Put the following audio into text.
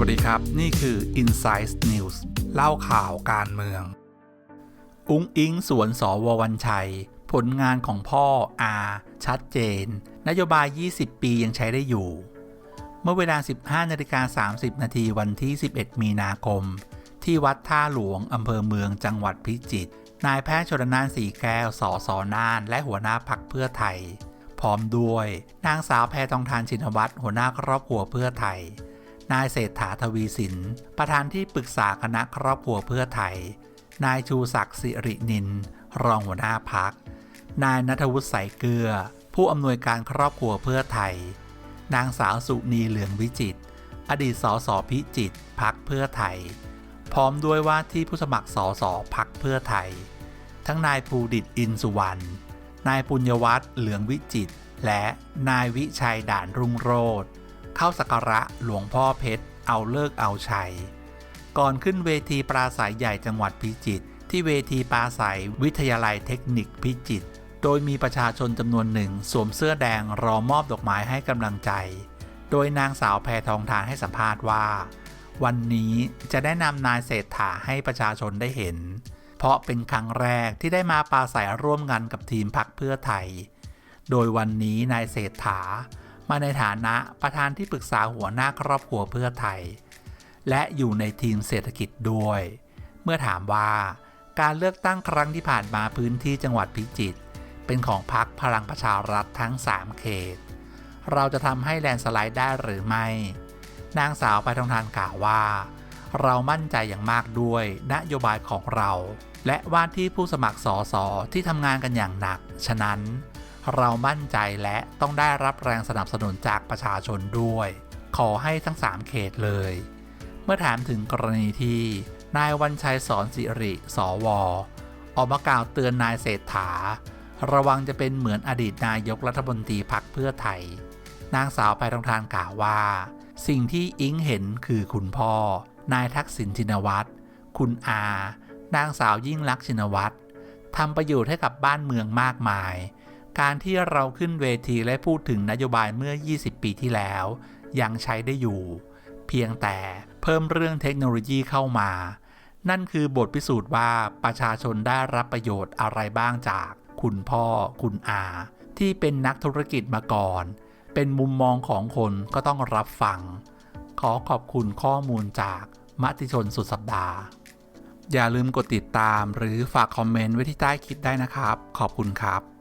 วัสดีครับ นี่คือ Inside News เล่าข่าวการเมือง อุ้งอิงสวนสววันชัย ผลงานของพ่ออาชัดเจน นโยบาย 20 ปียังใช้ได้อยู่ เมื่อเวลา 15นาฬิกา30 นาทีวันที่ 11 มีนาคม ที่วัดท่าหลวงอำเภอเมืองจังหวัดพิจิตรนายแพทย์ชนนานสีแก้วสสน่าน และหัวหน้าพักเพื่อไทย พร้อมด้วย นางสาวแพทองทานชินวัตรหัวหน้าครอบครัวเพื่อไทย นายเศรษฐาทวีสิน ประธานที่ปรึกษาคณะครอบครัวเพื่อไทย นายชูศักดิ์สิรินิน รองหัวหน้าพัก นายนัทวุฒิสายเกลือ ผู้อำนวยการครอบครัวเพื่อไทย นางสาวสุนีเหลืองวิจิต อดีตสสพิจิตพักเพื่อไทย พร้อมด้วยว่าที่ผู้สมัครสสพักเพื่อไทย ทั้งนายภูดิตอินสุวรรณ นายปุญญวัฒน์เหลืองวิจิต และนายวิชัยด่านรุ่งโรธ เข้าสักการะหลวงพ่อเพชร เอาเลิกเอาชัย ก่อนขึ้นเวทีปราศัยใหญ่จังหวัดพิจิตรที่เวทีปราศัยวิทยาลัยเทคนิคพิจิตรโดยมีประชาชนจำนวนหนึ่ง สวมเสื้อแดงรอมอบดอกไม้ให้กำลังใจ โดยนางสาวแพทองทานให้สัมภาษณ์ว่า วันนี้จะได้นำนายเศรษฐาให้ประชาชนได้เห็น เพราะเป็นครั้งแรกที่ได้มาปราศัยร่วมงานกับทีมพักเพื่อไทย โดยวันนี้นายเศรษฐา มาในฐานะประธานที่ปรึกษาหัวหน้าครอบครัวเพื่อไทย และอยู่ในทีมเศรษฐกิจด้วย เมื่อถามว่าการเลือกตั้งครั้งที่ผ่านมาพื้นที่จังหวัดพิจิตรเป็นของพรรคพลังประชารัฐทั้ง 3 เขต เราจะทำให้แลนสไลด์ได้หรือไม่ นางสาวไปทองทานกล่าวว่า เรามั่นใจอย่างมากด้วยนโยบายของเรา และว่าที่ผู้สมัครสอสอที่ทำงานกันอย่างหนัก ฉะนั้น เรามั่นใจและต้องได้รับแรงสนับสนุนจากประชาชนด้วย ขอให้ทั้ง 3 เขตเลย เมื่อถามถึงกรณีที่ นายวันชัยสอนสิริ สว ออกมากล่าวเตือนนายเศรษฐา ระวังจะเป็นเหมือนอดีตนายกรัฐมนตรีพักเพื่อไทย นางสาวไปทองทานกล่าวว่า สิ่งที่อิงเห็นคือคุณพ่อ นายทักษิณชินวัตร คุณอา นางสาวยิ่งลักษณ์ชินวัตรทำประโยชน์ให้กับบ้านเมืองมากมาย การที่เราขึ้นเวทีและพูดถึงนโยบายเมื่อ 20 ปีที่แล้ว ยังใช้ได้อยู่ เพียงแต่เพิ่มเรื่องเทคโนโลยีเข้ามา นั่นคือบทพิสูจน์ว่าประชาชนได้รับประโยชน์อะไรบ้างจาก คุณพ่อ คุณอา ที่เป็นนักธุรกิจมาก่อน เป็นมุมมองของคนก็ต้องรับฟัง ขอขอบคุณข้อมูลจากมติชนสุดสัปดาห์ อย่าลืมกดติดตามหรือฝากคอมเมนต์ไว้ที่ใต้คลิปได้นะครับ ขอบคุณครับ